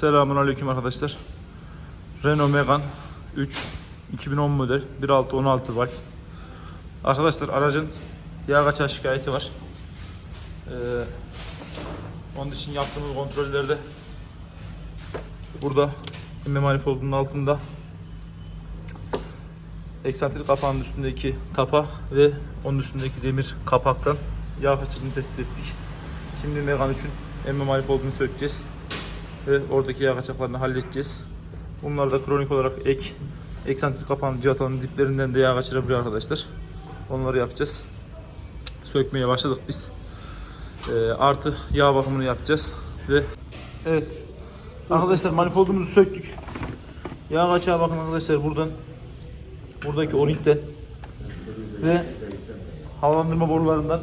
Selamun Aleyküm arkadaşlar. Renault Megane 3 2010 model 1.6 16 valve. Arkadaşlar aracın yağ kaçağı şikayeti var. Ee, onun için yaptığımız kontrollerde burada emme manifoldunun altında eksantrik kapağının üstündeki tapa ve onun üstündeki demir kapaktan yağ kaçırdığını tespit ettik. Şimdi Megane 3'ün emme manifoldunu sökeceğiz ve oradaki yağ kaçaklarını halledeceğiz. Bunlar da kronik olarak ek eksantrik kapağın cihataların diplerinden de yağ kaçırabiliyor arkadaşlar. Onları yapacağız. Sökmeye başladık biz. Ee, artı yağ bakımını yapacağız ve evet arkadaşlar manifoldumuzu söktük. Yağ kaçağı bakın arkadaşlar buradan buradaki o-ringden ve havalandırma borularından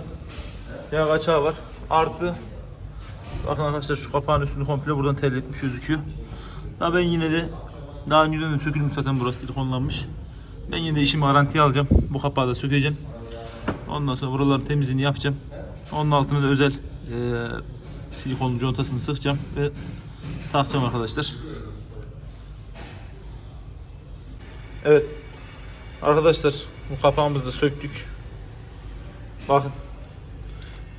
yağ kaçağı var. Artı bakın arkadaşlar şu kapağın üstünü komple buradan terletmiş gözüküyor. Ya ben yine de daha önceden de sökülmüş zaten burası silikonlanmış. Ben yine de işimi garantiye alacağım. Bu kapağı da sökeceğim. Ondan sonra buraların temizliğini yapacağım. Onun altına da özel eee silikonlu contasını sıkacağım ve takacağım arkadaşlar. Evet. Arkadaşlar bu kapağımızı da söktük. Bakın.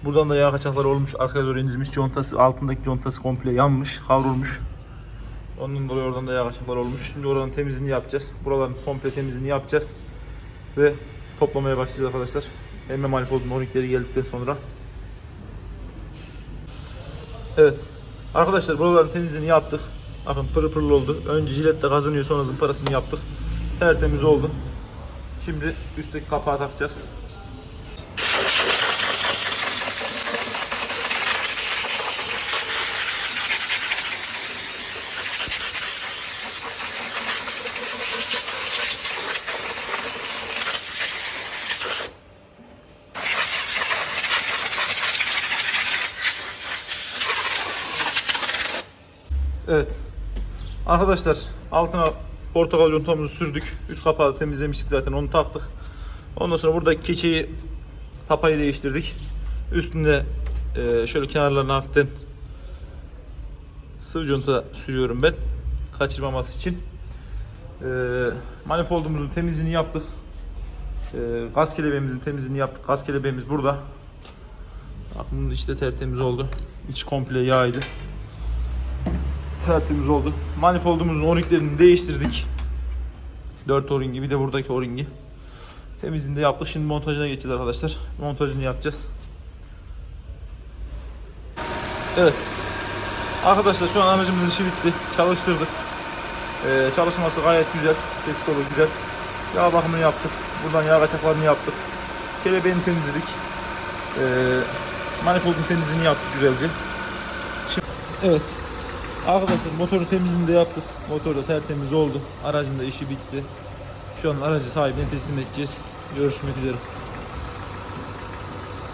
Buradan da yağ kaçakları olmuş. Arkaya doğru indirmiş. Contası, altındaki contası komple yanmış. Kavrulmuş. Onun dolayı oradan da yağ kaçakları olmuş. Şimdi oranın temizliğini yapacağız. Buraların komple temizliğini yapacağız. Ve toplamaya başlayacağız arkadaşlar. Emme manifoldun 12'leri geldikten sonra. Evet. Arkadaşlar buraların temizliğini yaptık. Bakın pırıl pırıl oldu. Önce jiletle kazanıyor sonra zımparasını yaptık. Tertemiz oldu. Şimdi üstteki kapağı takacağız. Evet. Arkadaşlar altına portakal yontamımızı sürdük. Üst kapağı da temizlemiştik zaten onu taktık. Ondan sonra buradaki keçeyi tapayı değiştirdik. Üstünde e, şöyle kenarlarına hafiften sıvı conta sürüyorum ben. Kaçırmaması için. E, manifoldumuzun temizliğini yaptık. E, gaz kelebeğimizin temizliğini yaptık. Gaz kelebeğimiz burada. Bakın bunun içi de tertemiz oldu. İç komple yağydı tertemiz oldu. Manifoldumuzun o-ringlerini değiştirdik. 4 o-ringi bir de buradaki o-ringi. Temizliğini de yaptık. Şimdi montajına geçeceğiz arkadaşlar. Montajını yapacağız. Evet. Arkadaşlar şu an aracımızın işi bitti. Çalıştırdık. Ee, çalışması gayet güzel. Ses solu güzel. Yağ bakımını yaptık. Buradan yağ kaçaklarını yaptık. Kelebeğini temizledik. Ee, manifoldun temizliğini yaptık güzelce. Şimdi, evet. Arkadaşlar motoru temizliğini de yaptık. Motor da tertemiz oldu. Aracın da işi bitti. Şu an aracı sahibine teslim edeceğiz. Görüşmek üzere.